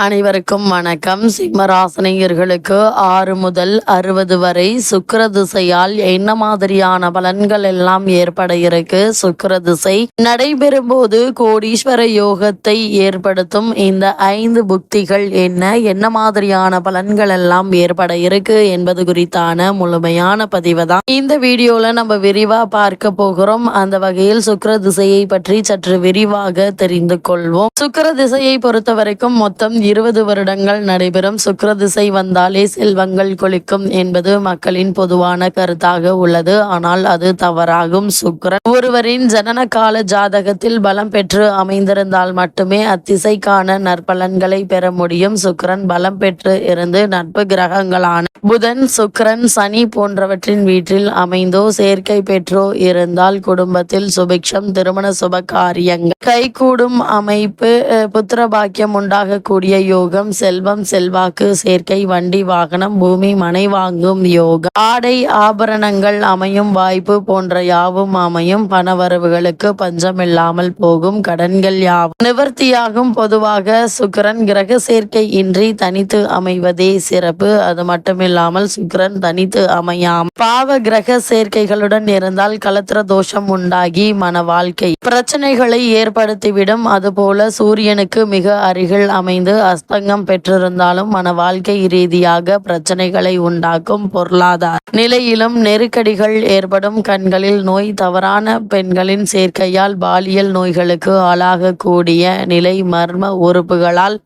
அனைவருக்கும் வணக்கம். சிம்மராசனையர்களுக்கு ஆறு முதல் அறுபது வரை சுக்கர திசையால் என்ன மாதிரியான பலன்கள் எல்லாம் ஏற்பட இருக்கு? சுக்கர திசை நடைபெறும் போது கோடீஸ்வர யோகத்தை ஏற்படுத்தும். இந்த ஐந்து புக்திகள் என்ன? என்ன மாதிரியான பலன்கள் எல்லாம் ஏற்பட இருக்கு? என்பது குறித்தான முழுமையான பதிவு தான். இந்த வீடியோல நம்ம விரிவா பார்க்க போகிறோம். அந்த வகையில் சுக்கர திசையை பற்றி சற்று விரிவாக தெரிந்து கொள்வோம். சுக்கர திசையை பொறுத்த வரைக்கும் மொத்தம் இருபது வருடங்கள் நடைபெறும். சுக்கிர திசை வந்தாலே செல்வங்கள் கொளிக்கும் என்பது மக்களின் பொதுவான கருத்தாக உள்ளது. ஆனால் அது தவறாகும். சுக்கரன் ஒருவரின் ஜனன கால ஜாதகத்தில் பலம் பெற்று அமைந்திருந்தால் மட்டுமே அத்திசைக்கான நற்பலன்களை பெற முடியும். சுக்கரன் பலம் பெற்று இருந்து நட்பு கிரகங்களான புதன் சுக்கரன் சனி போன்றவற்றின் வீட்டில் அமைந்தோ சேர்க்கை பெற்றோ இருந்தால் குடும்பத்தில் சுபிக்ஷம் திருமண சுப காரியங்கள் கைகூடும் அமைப்பு அஹ், புத்திர பாக்கியம் உண்டாகக்கூடிய யோகம் செல்வம் செல்வாக்கு சேர்க்கை வண்டி வாகனம் பூமி மனை வாங்கும் யோகம். ஆடை ஆபரணங்கள் அமையும் வாய்ப்பு போன்ற யாவும் அமையும். பணவரவுகளுக்கு பஞ்சம் இல்லாமல் போகும் கடன்கள் யாவும். நிவர்த்தியாகும் பொதுவாக சுக்கரன் கிரக சேர்க்கை இன்றி தனித்து அமைவதே சிறப்பு. அது மட்டுமில்லாமல் சுக்கிரன் தனித்து அமையாம். பாவ கிரக சேர்க்கைகளுடன் இருந்தால் கலத்திர தோஷம் உண்டாகி மன வாழ்க்கை. பிரச்சனைகளை ஏற்படுத்திவிடும். அதுபோல சூரியனுக்கு மிக அருகில் அமைந்து அஸ்தங்கம் பெற்றிருந்தாலும் மன வாழ்க்கை ரீதியாக பிரச்சனைகளை உண்டாக்கும் பொருளாதார நிலையிலும் நெருக்கடிகள் ஏற்படும். கண்களில் நோய் தவறான பெண்களின் சேர்க்கையால் பாலியல் நோய்களுக்கு ஆளாகக்கூடிய நிலை மர்ம உறுப்புகளால்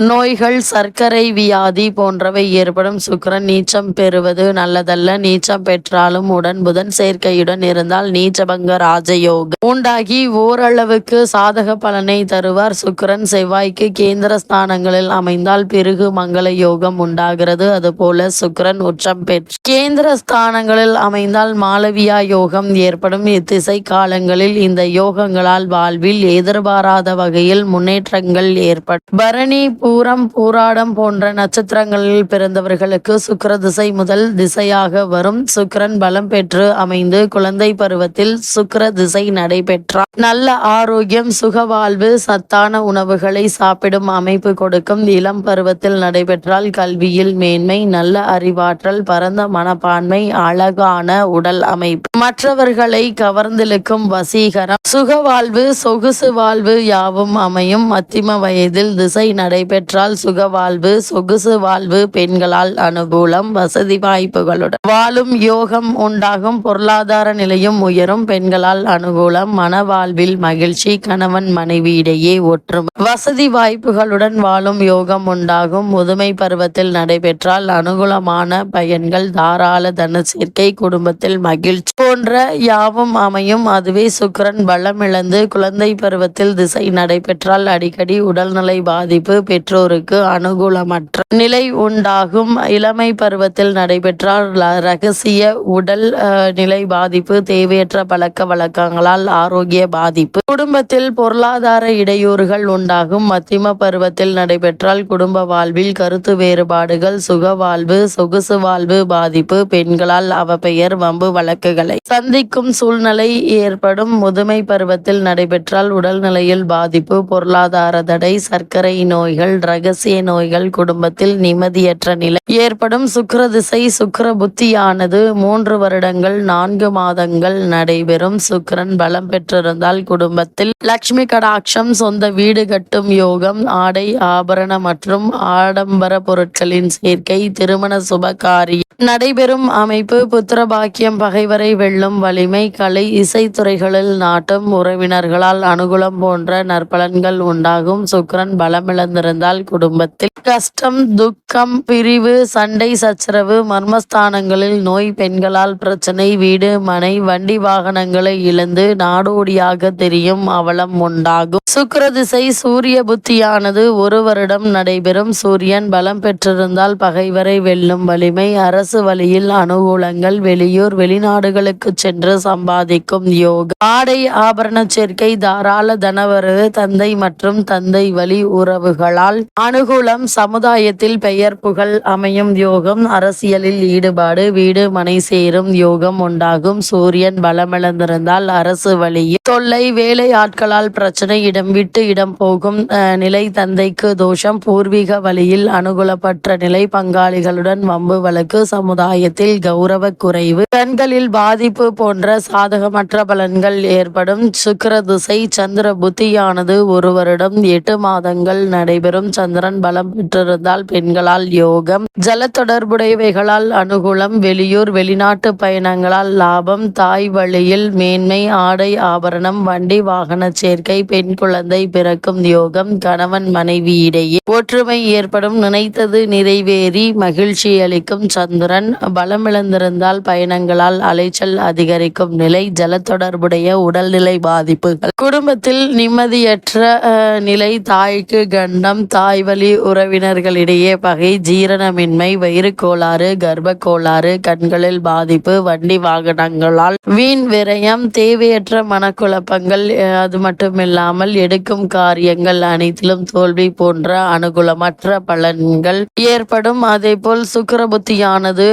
நோய்கள் சர்க்கரை வியாதி போன்றவை ஏற்படும். சுக்கரன் நீச்சம் பெறுவது நல்லதல்ல. நீச்சம் பெற்றாலும் உடன் புதன் சேர்க்கையுடன் இருந்தால் நீச்சபங்க ராஜயோகம். உண்டாகி ஓரளவுக்கு சாதக பலனை தருவார். சுக்கிரன் செவ்வாய்க்கு கேந்திர ஸ்தானங்களில் அமைந்தால் பிறகு மங்கள யோகம் உண்டாகிறது. அதுபோல சுக்கரன் உச்சம் பெற்று கேந்திர ஸ்தானங்களில் அமைந்தால் மாளவியா யோகம் ஏற்படும். இத்திசை காலங்களில் இந்த யோகங்களால் வாழ்வில் எதிர்பாராத வகையில் முன்னேற்றங்கள் ஏற்படும். பரணி பூரம் பூராடம் போன்ற நட்சத்திரங்களில் பிறந்தவர்களுக்கு சுக்கர திசை முதல் திசையாக வரும். சுக்கரன் பலம் பெற்று அமைந்து குழந்தை பருவத்தில் சுக்கர திசை நடைபெற்றார். நல்ல ஆரோக்கியம் சுகவாழ்வு சத்தான உணவுகளை சாப்பிடும் அமைப்பு கொடுக்கும் இளம் பருவத்தில் நடைபெற்றால் கல்வியில் மேன்மை நல்ல அறிவாற்றல் பரந்த மனப்பான்மை அழகான உடல் அமைப்பு. மற்றவர்களை கவர்ந்திழுக்கும் வசீகரம். சுகவாழ்வு சொகுசு வாழ்வு யாவும் அமையும். மத்திம வயதில் திசை நடைபெற்ற சுக வாழ்வு சொகுசு வாழ்வு பெண்களால் அனுகூலம் வசதி வாய்ப்புகளுடன். வாழும் யோகம் உண்டாகும் பொருளாதார நிலையும் உயரும் பெண்களால் அனுகூலம் மனவாழ்வில் மகிழ்ச்சி கணவன் மனைவி இடையே ஒற்றுமை. வசதி வாய்ப்புகளுடன் வாழும் யோகம் உண்டாகும் முதுமை பருவத்தில் நடைபெற்றால் அனுகூலமான பயன்கள் தாராள தன சேர்க்கை குடும்பத்தில் மகிழ்ச்சி போன்ற யாவும் அமையும். அதுவே சுக்கரன் பலம் இழந்து குழந்தை பருவத்தில் திசை நடைபெற்றால் அடிக்கடி உடல்நிலை பாதிப்பு பெற்றோருக்கு அனுகூலமற்ற நிலை உண்டாகும். இளமை பருவத்தில் நடைபெற்றால் ரகசிய உடல் நிலை பாதிப்பு தேவையற்ற பழக்க வழக்கங்களால் ஆரோக்கிய பாதிப்பு. குடும்பத்தில் பொருளாதார இடையூறுகள் உண்டாகும். மத்திம பருவத்தில் நடைபெற்றால் குடும்ப வாழ்வில் கருத்து வேறுபாடுகள் சுக வாழ்வு சொகுசு வாழ்வு பாதிப்பு பெண்களால் அவப்பெயர் வம்பு வழக்குகளை சந்திக்கும் சூழ்நிலை ஏற்படும். முதுமை பருவத்தில் நடைபெற்றால் உடல்நிலையில் பாதிப்பு பொருளாதார தடை சர்க்கரை நோய்கள் ரகசிய நோய்கள் குடும்பத்தில் நிம்மதியற்ற நிலை ஏற்படும் சுக்கர திசை சுக்கர புத்தியானது. மூன்று வருடங்கள் நான்கு மாதங்கள் நடைபெறும். சுக்கரன் பலம் பெற்றிருந்தால் குடும்பத்தில் லக்ஷ்மி கடாட்சம் சொந்த வீடு கட்டும் யோகம் ஆடை ஆபரண மற்றும் ஆடம்பர பொருட்களின் சேர்க்கை திருமண சுபகாரியம் நடைபெறும் அமைப்பு புத்திர பாக்கியம் பகைவரை வெல்லும் வலிமை கலை இசைத்துறைகளில் நாட்டும் உறவினர்களால் அனுகூலம் போன்ற நற்பலன்கள் உண்டாகும். சுக்கரன் பலமிழந்திருந்தால் குடும்பத்தில் கஷ்டம் துக்கம் பிரிவு சண்டை சச்சரவு மர்மஸ்தானங்களில் நோய் பெண்களால் பிரச்சனை வீடு மனை வண்டி வாகனங்களை இழந்து நாடோடியாக தெரியும் அவலம் உண்டாகும். சுக்கர திசை சூரிய புத்தியானது ஒரு வருடம் நடைபெறும். சூரியன் பலம் பெற்றிருந்தால் பகைவரை வெல்லும் வலிமை. அரசு வழியில் அனுகூலங்கள் வெளியூர் வெளிநாடுகளுக்கு சென்று சம்பாதிக்கும் யோக ஆடை ஆபரண சேர்க்கை தாராள தனவரவு தந்தை மற்றும் தந்தை வழி உறவுகளால். அனுகூலம் சமுதாயத்தில் பெயர் புகழ் அமை அமையும் யோகம். அரசியலில் ஈடுபாடு வீடு மனை சேரும் யோகம் உண்டாகும். சூரியன் பலமிழந்திருந்தால் அரசு வழியில் தொல்லை வேலை ஆட்களால் பிரச்சனை இடம் விட்டு இடம் போகும். அஹ், நிலை தந்தைக்கு தோஷம் பூர்வீக வழியில் அனுகூலப்பற்ற நிலை பங்காளிகளுடன் வம்பு வழக்கு சமுதாயத்தில் கௌரவ குறைவு கண்களில் பாதிப்பு போன்ற சாதகமற்ற பலன்கள் ஏற்படும். சுக்கர திசை சந்திர புத்தியானது ஒரு வருடம் எட்டு மாதங்கள் நடைபெறும். சந்திரன் பலம் பெற்றிருந்தால் பெண்களால் யோகம் ஜல தொடர்புடையவைகளால் அனுகூலம் வெளியூர் வெளிநாட்டு பயணங்களால் லாபம் தாய் வழியில் மேன்மை ஆடை ஆபரணம் வண்டி வாகன சேர்க்கை பெண் குழந்தை பிறக்கும் யோகம் கணவன் மனைவி இடையே ஒற்றுமை ஏற்படும். நினைத்தது நிறைவேறி மகிழ்ச்சி அளிக்கும் சந்திரன். பலமிழந்திருந்தால் பயணங்களால் அலைச்சல் அதிகரிக்கும் நிலை ஜல தொடர்புடைய உடல்நிலை பாதிப்புகள். குடும்பத்தில் நிம்மதியற்ற நிலை தாய்க்கு கண்டம் தாய் வழி உறவினர்களிடையே பகை ஜீரணமின் ஜீரணமின்மை வயிறு கோளாறு கர்ப்ப கோளாறு கண்களில் பாதிப்பு வண்டி வாகனங்களால் வீண் விரயம் தேவையற்ற மனக்குழப்பங்கள் அது மட்டுமில்லாமல் எடுக்கும் காரியங்கள் அனைத்திலும் தோல்வி போன்ற அனுகூலமற்ற பலன்கள் ஏற்படும். அதேபோல் சுக்கிர புத்தியானது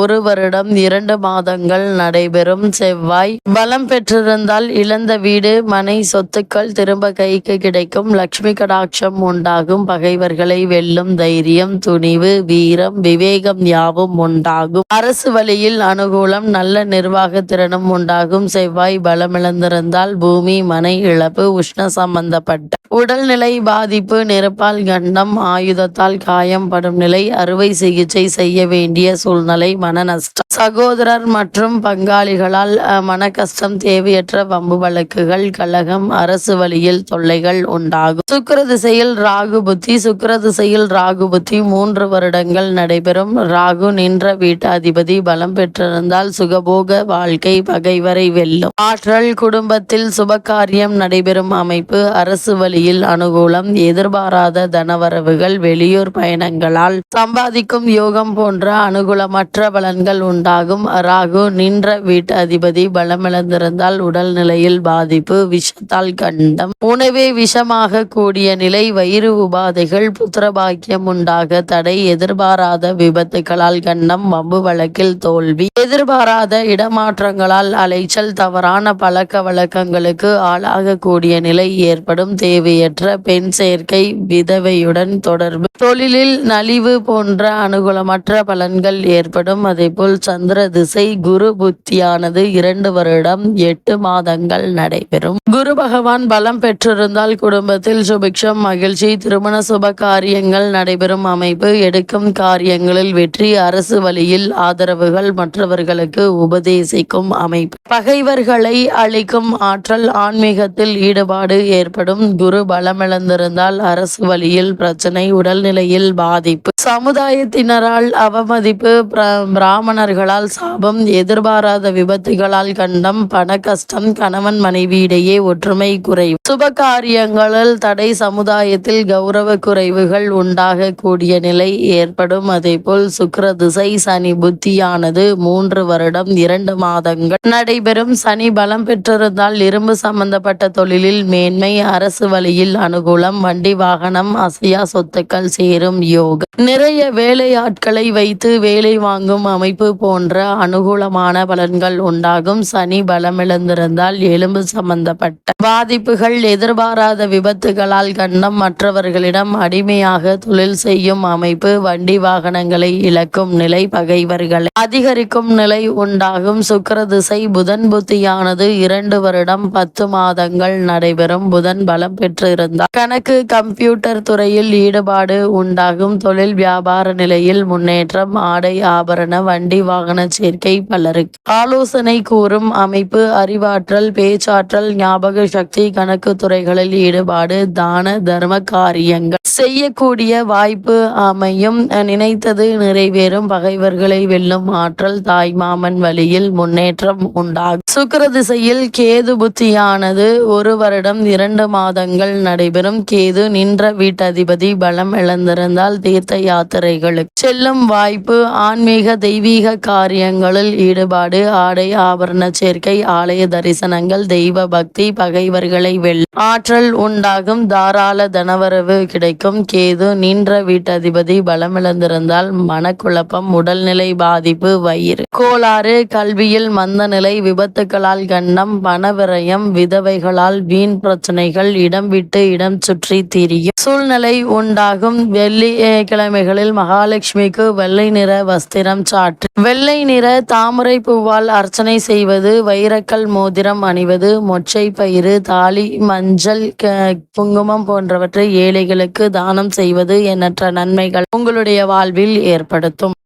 ஒரு வருடம் இரண்டு மாதங்கள் நடைபெறும். செவ்வாய் பலம் பெற்றிருந்தால் இழந்த வீடு மனை சொத்துக்கள் திரும்ப கைக்கு கிடைக்கும். லட்சுமி கடாட்சம் உண்டாகும். பகைவர்களை வெல்லும் தைரியம் துணிவு வீரம் விவேகம் யாவும் உண்டாகும். அரசு வழியில் அனுகூலம் நல்ல நிர்வாக திறனும் உண்டாகும். செவ்வாய் பலமிழந்திருந்தால் பூமி மனை இழப்பு உஷ்ண சம்பந்தப்பட்ட உடல்நிலை பாதிப்பு நெருப்பால் கண்டம் ஆயுதத்தால் காயம் படும் நிலை அறுவை சிகிச்சை செய்ய வேண்டிய சூழ்நிலை மன நஷ்டம். சகோதரர் மற்றும் பங்காளிகளால் மன கஷ்டம் தேவையற்ற வம்பு வழக்குகள் கழகம் அரசு வழியில் தொல்லைகள் உண்டாகும். சுக்கர திசையில் ராகு புத்தி சுக்கர திசையில் ராகு புத்தி மூன்று வருடங்கள் நடைபெறும். ராகு நின்ற வீட்டாதிபதி பலம் பெற்றிருந்தால் சுகபோக வாழ்க்கை பகைவரை வெல்லும். ஆற்றல் குடும்பத்தில் சுபகாரியம் நடைபெறும் அமைப்பு. அரசு வழியில் அனுகூலம். எதிர்பாராத தனவரவுகள். வெளியூர் பயணங்களால் சம்பாதிக்கும் யோகம் போன்ற அனுகூலமற்ற பலன்கள் உண்டாகும். ராகு நின்ற வீட்டாதிபதி பலமிழந்திருந்தால் உடல் நிலையில் பாதிப்பு விஷத்தால் கண்டம். உணவே விஷமாக கூடிய நிலை. வயிறு உபாதைகள் புத்திரபாக்கியம் உண்டாக தடை. எதிர் எதிர்பாராத விபத்துகளால் கண்டம் வம்பு வழக்கில் தோல்வி. எதிர்பாராத இடமாற்றங்களால் அலைச்சல் தவறான பழக்க வழக்கங்களுக்கு ஆளாகக்கூடிய நிலை ஏற்படும். தேவையற்ற பெண் சேர்க்கை விதவையுடன் தொடர்பு. தொழிலில் நலிவு போன்ற அனுகூலமற்ற பலன்கள் ஏற்படும். அதேபோல் சந்திர திசை குரு புத்தியானது இரண்டு வருடம் எட்டு மாதங்கள் நடைபெறும். குரு பகவான் பலம் பெற்றிருந்தால் குடும்பத்தில் சுபிக்ஷம் மகிழ்ச்சி திருமண சுப காரியங்கள் நடைபெறும். அமைப்பு எடுக்கும் காரியங்களில் வெற்றி அரசு வழியில் ஆதரவுகள் மற்றவர்களுக்கு உபதேசிக்கும் அமைப்பு. பகைவர்களை அழிக்கும் ஆற்றல் ஆன்மீகத்தில் ஈடுபாடு ஏற்படும். குரு பலமிழந்திருந்தால் அரசு வழியில் பிரச்சனை உடல்நிலையில் பாதிப்பு. சமுதாயத்தினரால் அவமதிப்பு பிராமணர்களால் சாபம் எதிர்பாராத விபத்துகளால் கண்டம் பண கஷ்டம் கணவன் மனைவியிடையே ஒற்றுமை குறைவு. சுப காரியங்களில் தடை சமுதாயத்தில் கௌரவ குறைவுகள் உண்டாகக்கூடிய நிலை ஏற்படும் அதேபோல் சுக்கர திசை சனி புத்தியானது மூன்று வருடம் இரண்டு மாதங்கள். நடைபெறும். சனி பலம் பெற்றிருந்தால் இரும்பு சம்பந்தப்பட்ட தொழிலில் மேன்மை அரசு வழியில் அனுகூலம் வண்டி வாகனம் அசையா சொத்துக்கள் சேரும் யோகம் நிறைய வேலையாட்களை வைத்து வேலை வாங்கும் அமைப்பு போன்ற அனுகூலமான பலன்கள் உண்டாகும். சனி பலமிழந்திருந்தால் எலும்பு சம்பந்தப்பட்ட பாதிப்புகள் எதிர்பாராத விபத்துகளால் கண்டம் மற்றவர்களிடம் அடிமையாக தொழில் செய்யும் அமைப்பு வண்டி வண்டி வாகனங்களை இழக்கும் நிலை பகைவர்களை அதிகரிக்கும் நிலை உண்டாகும். சுக்கர திசை புதன் புத்தியானது இரண்டு வருடம் பத்து மாதங்கள் நடைபெறும். புதன் பலம் பெற்றிருந்தார். கணக்கு கம்ப்யூட்டர் துறையில் ஈடுபாடு உண்டாகும். தொழில் வியாபார நிலையில் முன்னேற்றம் ஆடை ஆபரண வண்டி வாகன சேர்க்கை பலருக்கு ஆலோசனை கூறும் அமைப்பு அறிவாற்றல் பேச்சாற்றல் ஞாபக சக்தி கணக்கு துறைகளில் ஈடுபாடு தான தர்ம காரியங்கள். செய்யக்கூடிய வாய்ப்பு அமையும். நினைத்தது நிறைவேறும். பகைவர்களை வெல்லும் ஆற்றல் தாய் மாமன் வழியில் முன்னேற்றம் உண்டாகும். சுக்கர திசையில் கேது புத்தியானது ஒரு வருடம் இரண்டு மாதங்கள் நடைபெறும். கேது நின்ற வீட்டதிபதி பலம் இழந்திருந்தால் தீர்த்த யாத்திரைகளுக்கு செல்லும் வாய்ப்பு. ஆன்மீக தெய்வீக காரியங்களில் ஈடுபாடு ஆடை ஆபரண சேர்க்கை ஆலய தரிசனங்கள் தெய்வ பக்தி பகைவர்களை வெல் ஆற்றல் உண்டாகும். தாராள தனவரவு கிடைக்கும். கேது நின்ற வீட்டதிபதி பலம் இழந்திருந்தால் மனக்குழப்பம் உடல்நிலை பாதிப்பு வயிறு கோளாறு கல்வியில் மந்த நிலை விபத்து விபத்துக்களால் கண்டம் பணவிரயம் விதவைகளால் வீண் பிரச்சனைகள் இடம் விட்டு இடம் சுற்றி திரியும் சூழ்நிலை உண்டாகும். வெள்ளி கிழமைகளில் மகாலட்சுமிக்கு வெள்ளை நிற வஸ்திரம் சாற்று வெள்ளை நிற தாமரை பூவால் அர்ச்சனை செய்வது வைரக்கல் மோதிரம் அணிவது மொச்சை பயிறு தாலி மஞ்சள் க- குங்குமம் போன்றவற்றை ஏழைகளுக்கு தானம் செய்வது எண்ணற்ற நன்மைகள் உங்களுடைய வாழ்வில் ஏற்படுத்தும்.